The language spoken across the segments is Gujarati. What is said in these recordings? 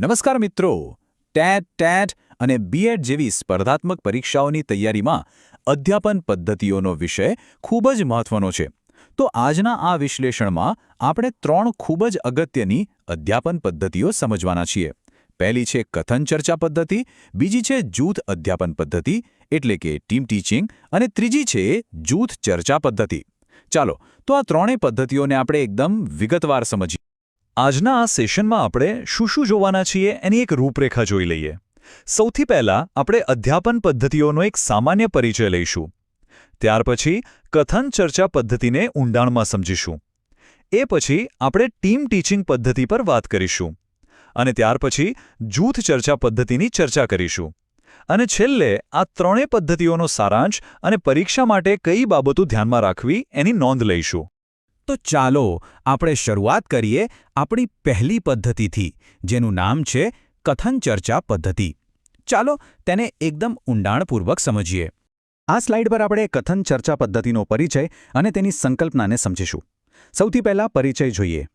નમસ્કાર મિત્રો. ટેટ ટેટ અને બીએડ જેવી સ્પર્ધાત્મક પરીક્ષાઓની તૈયારીમાં અધ્યાપન પદ્ધતિઓનો વિષય ખૂબ જ મહત્વનો છે. તો આજના આ વિશ્લેષણમાં આપણે ત્રણ ખૂબ જ અગત્યની અધ્યાપન પદ્ધતિઓ સમજવાના છીએ. પહેલી છે કથન ચર્ચા પદ્ધતિ, બીજી છે જૂથ અધ્યાપન પદ્ધતિ, એટલે કે ટીમ ટીચિંગ, અને ત્રીજી છે જૂથ ચર્ચા પદ્ધતિ. ચાલો, તો આ ત્રણેય પદ્ધતિઓને આપણે એકદમ વિગતવાર સમજીએ. આજના આ સેશનમાં આપણે શું શું જોવાના છીએ એની એક રૂપરેખા જોઈ લઈએ. સૌથી પહેલા આપણે અધ્યાપન પદ્ધતિઓનો એક સામાન્ય પરિચય લઈશું. ત્યાર પછી કથન ચર્ચા પદ્ધતિને ઊંડાણમાં સમજીશું. એ પછી આપણે ટીમ ટીચિંગ પદ્ધતિ પર વાત કરીશું. અને ત્યાર પછી જૂથ ચર્ચા પદ્ધતિની ચર્ચા કરીશું. અને છેલ્લે આ ત્રણેય પદ્ધતિઓનો સારાંશ અને પરીક્ષા માટે કઈ બાબતો ધ્યાનમાં રાખવી એની નોંધ લઈશું. તો ચાલો આપણે શરૂઆત કરીએ આપણી પહેલી પદ્ધતિથી, જેનું નામ છે કથન ચર્ચા પદ્ધતિ. ચાલો તેને એકદમ ઊંડાણપૂર્વક સમજીએ. આ સ્લાઇડ પર આપણે કથન ચર્ચા પદ્ધતિનો પરિચય અને તેની સંકલ્પનાને સમજીશું. સૌથી પહેલાં પરિચય જોઈએ.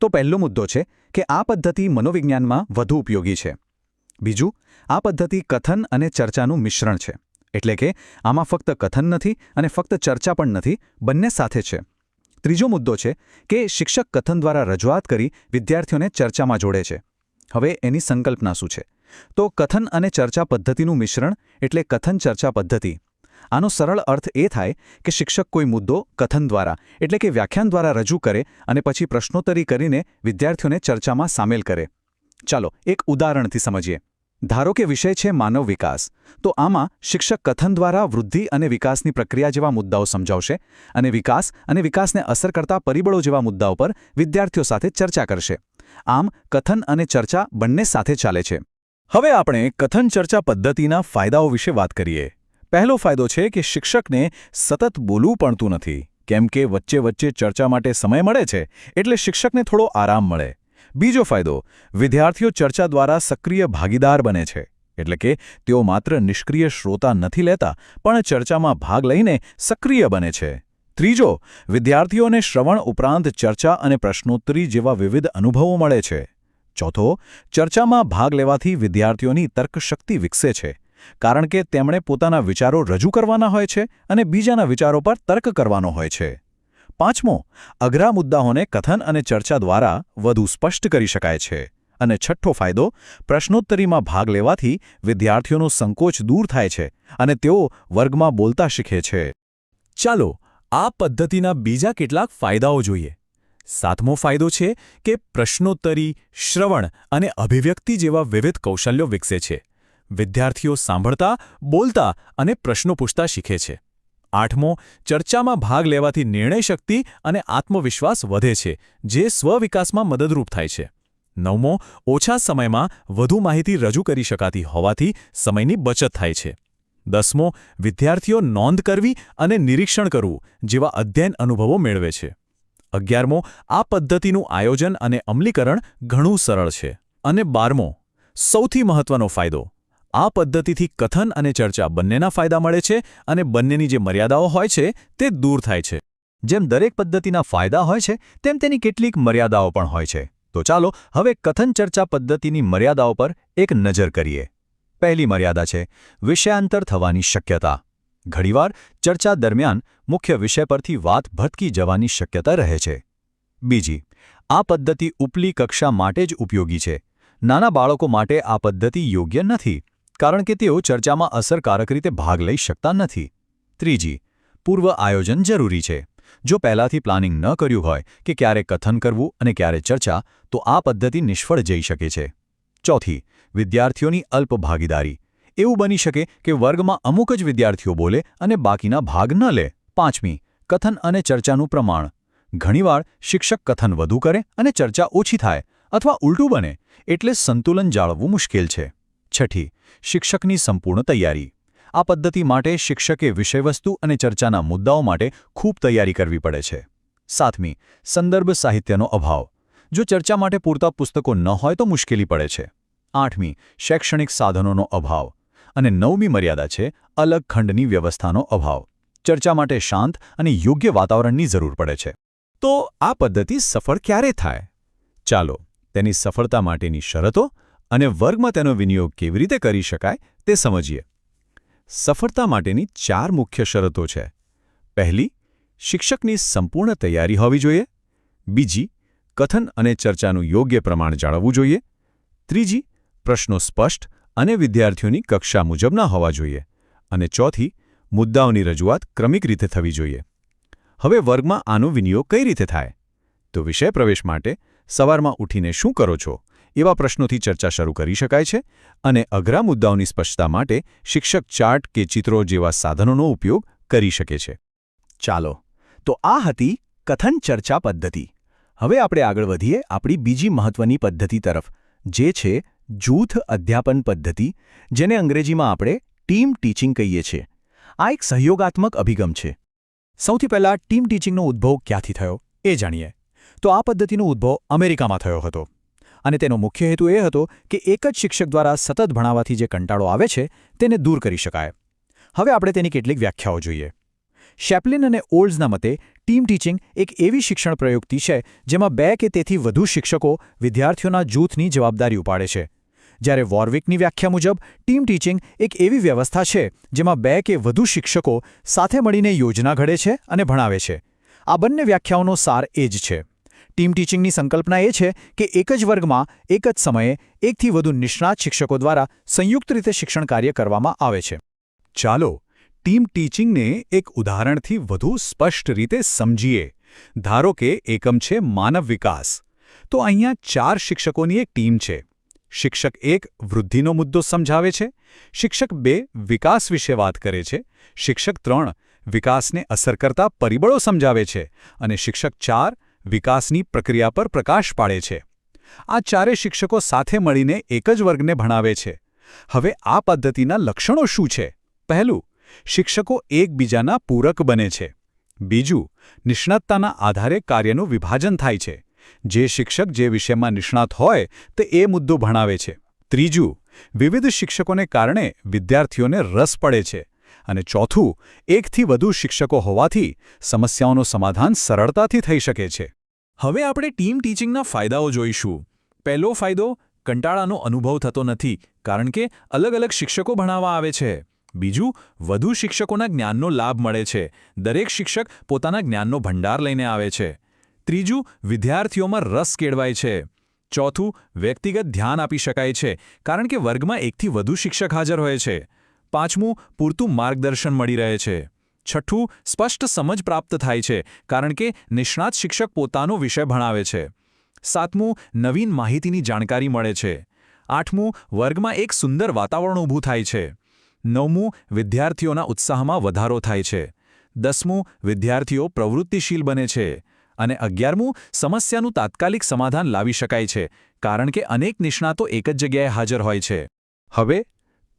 તો પહેલો મુદ્દો છે કે આ પદ્ધતિ મનોવિજ્ઞાનમાં વધુ ઉપયોગી છે. બીજું, આ પદ્ધતિ કથન અને ચર્ચાનું મિશ્રણ છે. એટલે કે આમાં ફક્ત કથન નથી અને ફક્ત ચર્ચા પણ નથી, બંને સાથે છે. ત્રીજો મુદ્દો છે કે શિક્ષક કથન દ્વારા રજૂઆત કરી વિદ્યાર્થીઓને ચર્ચામાં જોડે છે. હવે એની સંકલ્પના શું છે? તો કથન અને ચર્ચા પદ્ધતિનું મિશ્રણ એટલે કથન ચર્ચા પદ્ધતિ. આનો સરળ અર્થ એ થાય કે શિક્ષક કોઈ મુદ્દો કથન દ્વારા એટલે કે વ્યાખ્યાન દ્વારા રજૂ કરે અને પછી પ્રશ્નોત્તરી કરીને વિદ્યાર્થીઓને ચર્ચામાં સામેલ કરે. ચાલો એક ઉદાહરણથી સમજીએ. ધારો કે વિષય છે માનવ વિકાસ, તો આમાં શિક્ષક કથન દ્વારા વૃદ્ધિ અને વિકાસની પ્રક્રિયા જેવા મુદ્દાઓ સમજાવશે અને વિકાસ અને વિકાસને અસર કરતા પરિબળો જેવા મુદ્દાઓ પર વિદ્યાર્થીઓ સાથે ચર્ચા કરશે. આમ, કથન અને ચર્ચા બંને સાથે ચાલે છે. હવે આપણે કથન ચર્ચા પદ્ધતિના ફાયદાઓ વિશે વાત કરીએ. પહેલો ફાયદો છે કે શિક્ષકને સતત બોલવું પડતું નથી, કેમ કે વચ્ચે વચ્ચે ચર્ચા માટે સમય મળે છે, એટલે શિક્ષકને થોડો આરામ મળે. બીજો ફાયદો, વિદ્યાર્થીઓ ચર્ચા દ્વારા સક્રિય ભાગીદાર બને છે. એટલે કે, તેઓ માત્ર નિષ્ક્રિય શ્રોતા નથી લેતા, પણ ચર્ચામાં ભાગ લઈને સક્રિય બને છે. ત્રીજો, વિદ્યાર્થીઓને શ્રવણ ઉપરાંત ચર્ચા અને પ્રશ્નોત્તરી જેવા વિવિધ અનુભવો મળે છે. ચોથો, ચર્ચામાં ભાગ લેવાથી વિદ્યાર્થીઓની તર્કશક્તિ વિકસે છે. કારણ કે તેમણે પોતાના વિચારો રજૂ કરવાના હોય છે અને બીજાના વિચારો પર તર્ક કરવાનો હોય છે. પાંચમો, અઘરા મુદ્દાઓને કથન અને ચર્ચા દ્વારા વધુ સ્પષ્ટ કરી શકાય છે. અને છઠ્ઠો ફાયદો, પ્રશ્નોત્તરીમાં ભાગ લેવાથી વિદ્યાર્થીઓનો સંકોચ દૂર થાય છે અને તેઓ વર્ગમાં બોલતા શીખે છે. ચાલો, આ પદ્ધતિના બીજા કેટલાક ફાયદાઓ જોઈએ. સાતમો ફાયદો છે કે પ્રશ્નોત્તરી, શ્રવણ અને અભિવ્યક્તિ જેવા વિવિધ કૌશલ્યો વિકસે છે. વિદ્યાર્થીઓ સાંભળતા, બોલતા અને પ્રશ્નો પૂછતા શીખે છે. આઠમો, ચર્ચામાં ભાગ લેવાથી નિર્ણય શક્તિ અને આત્મવિશ્વાસ વધે છે, જે સ્વવિકાસમાં મદદરૂપ થાય છે. નવમો, ઓછા સમયમાં વધુ માહિતી રજૂ કરી શકાતી હોવાથી સમયની બચત થાય છે. દસમો, વિદ્યાર્થીઓ નોંધ કરવી અને નિરીક્ષણ કરવું જેવા અધ્યયન અનુભવો મેળવે છે. અગિયારમો, આ પદ્ધતિનું આયોજન અને અમલીકરણ ઘણું સરળ છે. અને બારમો, સૌથી મહત્વનો ફાયદો આ પદ્ધતિથી કથન અને ચર્ચા બંનેના ફાયદા મળે છે અને બંનેની જે મર્યાદાઓ હોય છે તે દૂર થાય છે. જેમ દરેક પદ્ધતિના ફાયદા હોય છે, તેમ તેની કેટલીક મર્યાદાઓ પણ હોય છે. તો ચાલો હવે કથન ચર્ચા પદ્ધતિની મર્યાદાઓ પર એક નજર કરીએ. પહેલી મર્યાદા છે, વિષયાંતર થવાની શક્યતા. ઘણીવાર ચર્ચા દરમિયાન મુખ્ય વિષય પરથી વાત ભટકી જવાની શક્યતા રહે છે. બીજી, આ પદ્ધતિ ઉપલી કક્ષા માટે જ ઉપયોગી છે. નાના બાળકો માટે આ પદ્ધતિ યોગ્ય નથી. કારણ કે તેઓ ચર્ચામાં અસરકારક રીતે ભાગ લઈ શકતા નથી. ત્રીજી, પૂર્વ આયોજન જરૂરી છે. જો પહેલાથી પ્લાનિંગ ન કર્યું હોય કે ક્યારે કથન કરવું અને ક્યારે ચર્ચા, તો આ પદ્ધતિ નિષ્ફળ જઈ શકે છે. ચોથી, વિદ્યાર્થીઓની અલ્પ ભાગીદારી એવું બની શકે કે વર્ગમાં અમુક જ વિદ્યાર્થીઓ બોલે અને બાકીના ભાગ ન લે. પાંચમી, કથન અને ચર્ચાનું પ્રમાણ. ઘણીવાર શિક્ષક કથન વધુ કરે અને ચર્ચા ઓછી થાય અથવા ઉલટું બને, એટલે સંતુલન જાળવવું મુશ્કેલ છે. છઠ્ઠી શિક્ષકની સંપૂર્ણ તૈયારી. આ પદ્ધતિ માટે શિક્ષકે વિષયવસ્તુ અને ચર્ચાના મુદ્દાઓ માટે ખૂબ તૈયારી કરવી પડે છે. સાતમી, સંદર્ભ સાહિત્યનો અભાવ. જો ચર્ચા માટે પૂરતા પુસ્તકો ન હોય તો મુશ્કેલી પડે છે. આઠમી, શૈક્ષણિક સાધનોનો અભાવ. અને નવમી મર્યાદા છે, અલગ ખંડની વ્યવસ્થાનો અભાવ. ચર્ચા માટે શાંત અને યોગ્ય વાતાવરણની જરૂર પડે છે. તો આ પદ્ધતિ સફળ ક્યારે થાય? ચાલો, તેની સફળતા માટેની શરતો અને વર્ગમાં તેનો વિનિયોગ કેવી રીતે કરી શકાય તે સમજીએ. સફળતા માટેની ચાર મુખ્ય શરતો છે. પહેલી, શિક્ષકની સંપૂર્ણ તૈયારી હોવી જોઈએ. બીજી, કથન અને ચર્ચાનું યોગ્ય પ્રમાણ જાળવવું જોઈએ. ત્રીજી, પ્રશ્નો સ્પષ્ટ અને વિદ્યાર્થીઓની કક્ષા મુજબના હોવા જોઈએ. અને ચોથી, મુદ્દાઓની રજૂઆત ક્રમિક રીતે થવી જોઈએ. હવે વર્ગમાં આનો વિનિયોગ કઈ રીતે થાય? તો વિષય પ્રવેશ માટે સવારમાં ઉઠીને શું કરો છો? એવા પ્રશ્નોથી ચર્ચા શરૂ કરી શકાય છે અને અઘરા મુદ્દાઓની સ્પષ્ટતા માટે શિક્ષક ચાર્ટ કે ચિત્રો જેવા સાધનોનો ઉપયોગ કરી શકે છે. ચાલો, તો આ હતી કથન ચર્ચા પદ્ધતિ. હવે આપણે આગળ વધીએ આપણી બીજી મહત્વની પદ્ધતિ તરફ, જે છે જૂથ અધ્યાપન પદ્ધતિ, જેને અંગ્રેજીમાં આપણે ટીમ ટીચિંગ કહીએ છીએ. આ એક સહયોગાત્મક અભિગમ છે. સૌથી પહેલાં ટીમ ટીચિંગનો ઉદ્ભવ ક્યાંથી થયો એ જાણીએ. તો આ પદ્ધતિનો ઉદ્ભવ અમેરિકામાં થયો હતો. અને તેનો મુખ્ય હેતુ એ હતો કે એક જ શિક્ષક દ્વારા સતત ભણાવવાથી જે કંટાળો આવે છે, તેને દૂર કરી શકાય. હવે આપણે તેની કેટલીક વ્યાખ્યાઓ જોઈએ. શેપ્લિન અને ઓલ્ડ્સના મતે ટીમ ટીચિંગ એક એવી શિક્ષણ પ્રયુક્તિ છે, જેમાં બે કે તેથી વધુ શિક્ષકો વિદ્યાર્થીઓના જૂથની જવાબદારી ઉપાડે છે. જ્યારે વોર્વિકની વ્યાખ્યા મુજબ ટીમ ટીચિંગ એક એવી વ્યવસ્થા છે, જેમાં બે કે વધુ શિક્ષકો સાથે મળીને યોજના ઘડે છે અને ભણાવે છે. આ બંને વ્યાખ્યાઓનો સાર એ જ છે. ટીમ ટીચિંગની સંકલ્પના એ છે કે એક જ વર્ગમાં, એક જ સમયે, એકથી વધુ નિષ્ણાત શિક્ષકો દ્વારા સંયુક્ત રીતે શિક્ષણ કાર્ય કરવામાં આવે છે. ચાલો, ટીમ ટીચિંગને એક ઉદાહરણથી વધુ સ્પષ્ટ રીતે સમજીએ. ધારો કે એકમ છે માનવ વિકાસ. તો અહીંયા ચાર શિક્ષકોની એક ટીમ છે. શિક્ષક એક વૃદ્ધિનો મુદ્દો સમજાવે છે. શિક્ષક બે વિકાસ વિશે વાત કરે છે. શિક્ષક ત્રણ વિકાસને અસર કરતા પરિબળો સમજાવે છે. અને શિક્ષક ચાર વિકાસની પ્રક્રિયા પર પ્રકાશ પાડે છે. આ ચારે શિક્ષકો સાથે મળીને એક જ વર્ગને ભણાવે છે. હવે આ પદ્ધતિના લક્ષણો શું છે? પહેલું, શિક્ષકો એકબીજાના પૂરક બને છે. બીજું, નિષ્ણાતતાના આધારે કાર્યનું વિભાજન થાય છે. જે શિક્ષક જે વિષયમાં નિષ્ણાત હોય, તે એ મુદ્દો ભણાવે છે. ત્રીજું, વિવિધ શિક્ષકોને કારણે વિદ્યાર્થીઓને રસ પડે છે. અને ચોથું, એકથી વધુ શિક્ષકો હોવાથી સમસ્યાઓનું સમાધાન સરળતાથી થઈ શકે છે. હવે આપણે ટીમ ટીચિંગના ફાયદાઓ જોઈશું. પહેલો ફાયદો, કંટાળાનો અનુભવ થતો નથી, કારણ કે અલગ અલગ શિક્ષકો ભણાવવા આવે છે. બીજું, વધુ શિક્ષકોના જ્ઞાનનો લાભ મળે છે. દરેક શિક્ષક પોતાના જ્ઞાનનો ભંડાર લઈને આવે છે. ત્રીજું, વિદ્યાર્થીઓમાં રસ કેળવાય છે. ચોથું, વ્યક્તિગત ધ્યાન આપી શકાય છે, કારણ કે વર્ગમાં એકથી વધુ શિક્ષક હાજર હોય છે. પાંચમું, પૂરતું માર્ગદર્શન મળી રહે છે. છઠ્ઠું, સ્પષ્ટ સમજ પ્રાપ્ત થાય છે, કારણ કે નિષ્ણાત શિક્ષક પોતાનો વિષય ભણાવે છે. સાતમું, નવીન માહિતીની જાણકારી મળે છે. આઠમું, વર્ગમાં એક સુંદર વાતાવરણ ઊભું થાય છે. નવમું, વિદ્યાર્થીઓના ઉત્સાહમાં વધારો થાય છે. દસમું, વિદ્યાર્થીઓ પ્રવૃત્તિશીલ બને છે. અને અગિયારમું, સમસ્યાનું તાત્કાલિક સમાધાન લાવી શકાય છે, કારણ કે અનેક નિષ્ણાતો એક જ જગ્યાએ હાજર હોય છે. હવે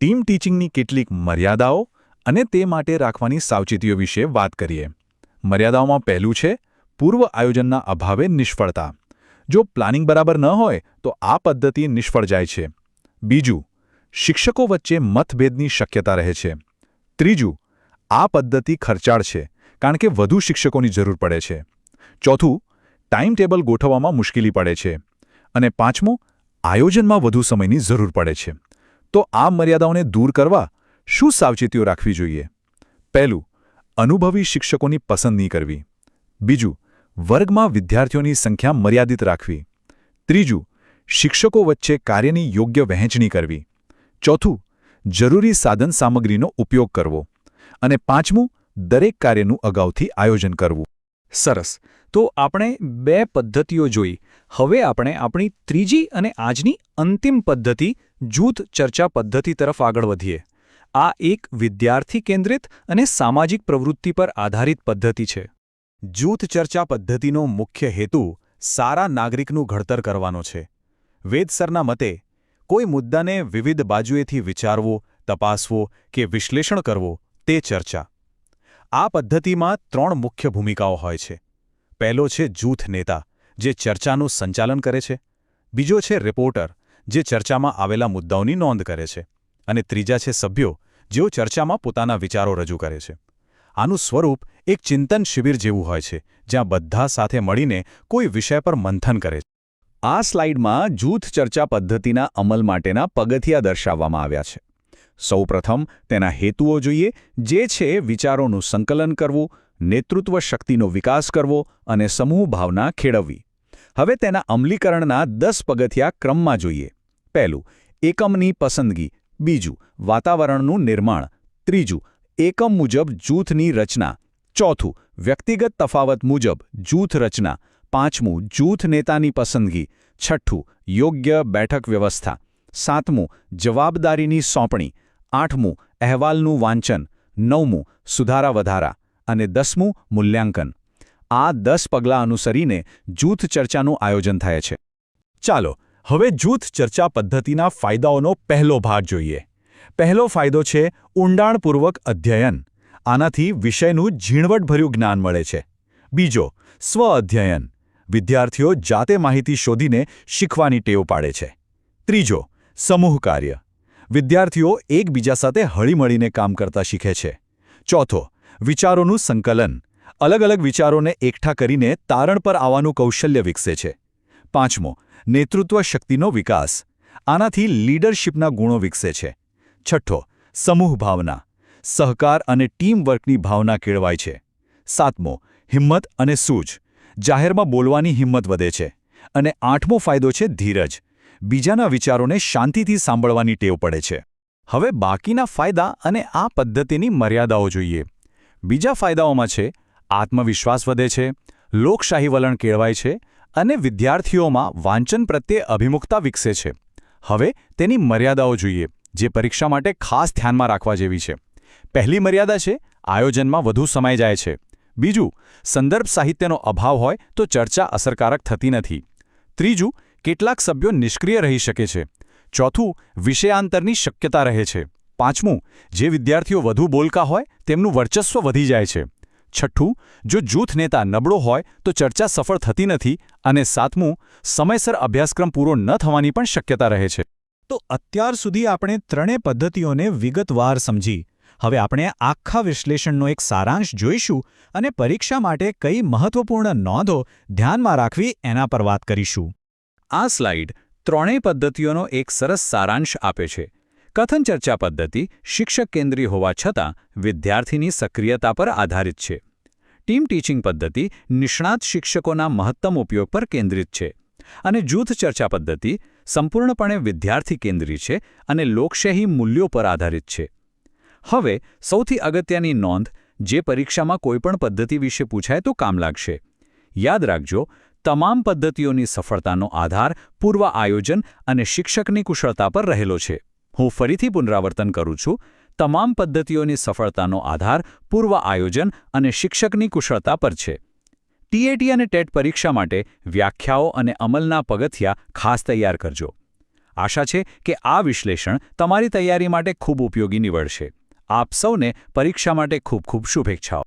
ટીમ ટીચિંગની કેટલીક મર્યાદાઓ અને તે માટે રાખવાની સાવચેતીઓ વિશે વાત કરીએ. મર્યાદાઓમાં પહેલું છે, પૂર્વ આયોજનના અભાવે નિષ્ફળતા. જો પ્લાનિંગ બરાબર ન હોય, તો આ પદ્ધતિ નિષ્ફળ જાય છે. બીજું, શિક્ષકો વચ્ચે મતભેદની શક્યતા રહે છે. ત્રીજું, આ પદ્ધતિ ખર્ચાળ છે, કારણ કે વધુ શિક્ષકોની જરૂર પડે છે. ચોથું, ટાઈમ ટેબલ ગોઠવવામાં મુશ્કેલી પડે છે. અને પાંચમું, આયોજનમાં વધુ સમયની જરૂર પડે છે. તો આ મર્યાદાઓને દૂર કરવા શું સાવચેતીઓ રાખવી જોઈએ? પહેલું, અનુભવી શિક્ષકોની પસંદગી કરવી. બીજું, વર્ગમાં વિદ્યાર્થીઓની સંખ્યા મર્યાદિત રાખવી. ત્રીજું, શિક્ષકો વચ્ચે કાર્યની યોગ્ય વહેંચણી કરવી. ચોથું, જરૂરી સાધન સામગ્રીનો ઉપયોગ કરવો. અને પાંચમું, દરેક કાર્યનું અગાઉથી આયોજન કરવું. સરસ. તો આપણે બે પદ્ધતિઓ જોઈ. હવે આપણે આપણી ત્રીજી અને આજની અંતિમ પદ્ધતિ, જૂથ ચર્ચા પદ્ધતિ તરફ આગળ વધીએ. આ એક વિદ્યાર્થી કેન્દ્રિત અને સામાજિક પ્રવૃત્તિ પર આધારિત પદ્ધતિ છે. જૂથ ચર્ચા પદ્ધતિનો મુખ્ય હેતુ સારા નાગરિકનું ઘડતર કરવાનો છે. વેદસરના મતે, કોઈ મુદ્દાને વિવિધ બાજુએથી વિચારવો, તપાસવો કે વિશ્લેષણ કરવો, તે ચર્ચા. આ પદ્ધતિમાં ત્રણ મુખ્ય ભૂમિકાઓ હોય છે. પહેલો છે જૂથ નેતા, જે ચર્ચાનું સંચાલન કરે છે. બીજો છે રિપોર્ટર, જે ચર્ચામાં આવેલા મુદ્દાઓની નોંધ કરે છે. અને ત્રીજા છે સભ્યો, જેઓ ચર્ચામાં પોતાના વિચારો રજૂ કરે છે. આનું સ્વરૂપ એક ચિંતન શિબિર જેવું હોય છે, જ્યાં બધા સાથે મળીને કોઈ વિષય પર મંથન કરે છે. આ સ્લાઇડમાં જૂથ ચર્ચા પદ્ધતિના અમલ માટેના પગથિયા દર્શાવવામાં આવ્યા છે. સૌપ્રથમ તેના હેતુઓ જોઈએ, જે છે વિચારોનું સંકલન કરવું, નેતૃત્વ શક્તિનો વિકાસ કરવો અને સમૂહ ભાવના ખેડવવી. હવે તેના અમલીકરણના દસ પગથિયા ક્રમમાં જોઈએ. પહેલું, એકમની પસંદગી. બીજું, વાતાવરણનું નિર્માણ. ત્રીજું, એકમ મુજબ જૂથની રચના. ચોથું, વ્યક્તિગત તફાવત મુજબ જૂથ રચના. પાંચમું, જૂથ નેતાની પસંદગી. છઠ્ઠું, યોગ્ય બેઠક વ્યવસ્થા. સાતમું, જવાબદારીની સોંપણી. આઠમું, અહેવાલનું વાંચન. નવમું, સુધારા વધારા. અને દસમું, મૂલ્યાંકન. આ દસ પગલાં અનુસરીને જૂથ ચર્ચાનું આયોજન થાય છે. ચાલો, હવે જૂથ ચર્ચા પદ્ધતિના ફાયદાઓનો પહેલો ભાગ જોઈએ. પહેલો ફાયદો છે ઊંડાણપૂર્વક અધ્યયન. આનાથી વિષયનું ઝીણવટભર્યું જ્ઞાન મળે છે. બીજો, સ્વ અધ્યયન. વિદ્યાર્થીઓ જાતે માહિતી શોધીને શીખવાની ટેવ પાડે છે. ત્રીજો, સમૂહ કાર્ય. વિદ્યાર્થીઓ એકબીજા સાથે હળીમળીને કામ કરતા શીખે છે. ચોથો, વિચારોનું સંકલન. અલગ અલગ વિચારોને એકઠા કરીને તારણ પર આવવાનું કૌશલ્ય વિકસે છે. પાંચમો, નેતૃત્વ શક્તિનો વિકાસ. આનાથી લીડરશિપના ગુણો વિકસે છે. છઠ્ઠો, સમૂહ ભાવના. સહકાર અને ટીમવર્કની ભાવના કેળવાય છે. સાતમો, હિંમત અને સૂઝ. જાહેરમાં બોલવાની હિંમત વધે છે. અને આઠમો ફાયદો છે ધીરજ. બીજાના વિચારોને શાંતિથી સાંભળવાની ટેવ પડે છે. હવે બાકીના ફાયદા અને આ પદ્ધતિની મર્યાદાઓ જોઈએ. બીજા ફાયદાઓમાં છે, આત્મવિશ્વાસ વધે છે, લોકશાહી વલણ કેળવાય છે અને વિદ્યાર્થીઓમાં વાંચન પ્રત્યે અભિમુખતા વિકસે છે. હવે તેની મર્યાદાઓ જોઈએ, જે પરીક્ષા માટે ખાસ ધ્યાનમાં રાખવા જેવી છે. પહેલી મર્યાદા છે, આયોજનમાં વધુ સમય જાય છે. બીજું, સંદર્ભ સાહિત્યનો અભાવ હોય તો ચર્ચા અસરકારક થતી નથી. ત્રીજું કેટલાક સભ્યો નિષ્ક્રિય રહી શકે છે. ચોથું, વિષયાંતરની શક્યતા રહે છે. પાંચમું, જે વિદ્યાર્થીઓ વધુ બોલકા હોય, તેમનું વર્ચસ્વ વધી જાય છે. છઠ્ઠું, જો જૂથ નેતા નબળો હોય, તો ચર્ચા સફળ થતી નથી અને સાતમું, સમયસર અભ્યાસક્રમ પૂરો ન થવાની પણ શક્યતા રહે છે. તો અત્યાર સુધી આપણે ત્રણેય પદ્ધતિઓને વિગતવાર સમજી. હવે આપણે આખા વિશ્લેષણનો એક સારાંશ જોઈશું અને પરીક્ષા માટે કઈ મહત્વપૂર્ણ નોંધો ધ્યાનમાં રાખવી એના પર વાત કરીશું. આ સ્લાઇડ ત્રણેય પદ્ધતિઓનો એક સરસ સારાંશ આપે છે. કથન ચર્ચા પદ્ધતિ શિક્ષક કેન્દ્રી હોવા છતાં વિદ્યાર્થીની સક્રિયતા પર આધારિત છે. ટીમ ટીચિંગ પદ્ધતિ નિષ્ણાત શિક્ષકોના મહત્તમ ઉપયોગ પર કેન્દ્રિત છે. અને જૂથ ચર્ચા પદ્ધતિ સંપૂર્ણપણે વિદ્યાર્થી કેન્દ્રી છે અને લોકશાહી મૂલ્યો પર આધારિત છે. હવે, સૌથી અગત્યની નોંધ, જે પરીક્ષામાં કોઈપણ પદ્ધતિ વિશે પૂછાય તો કામ લાગશે. યાદ રાખજો તમામ પદ્ધતિઓની સફળતાનો આધાર પૂર્વ આયોજન અને શિક્ષકની કુશળતા પર રહેલો છે. હું ફરીથી પુનરાવર્તન કરું છું. તમામ પદ્ધતિઓની સફળતાનો આધાર પૂર્વ આયોજન અને શિક્ષકની કુશળતા પર છે. ટીએટી અને ટેટ પરીક્ષા માટે વ્યાખ્યાઓ અને અમલના પગથિયા ખાસ તૈયાર કરજો. આશા છે કે આ વિશ્લેષણ તમારી તૈયારી માટે ખૂબ ઉપયોગી નીવડશે. આપ સૌને પરીક્ષા માટે ખૂબ ખૂબ શુભેચ્છાઓ.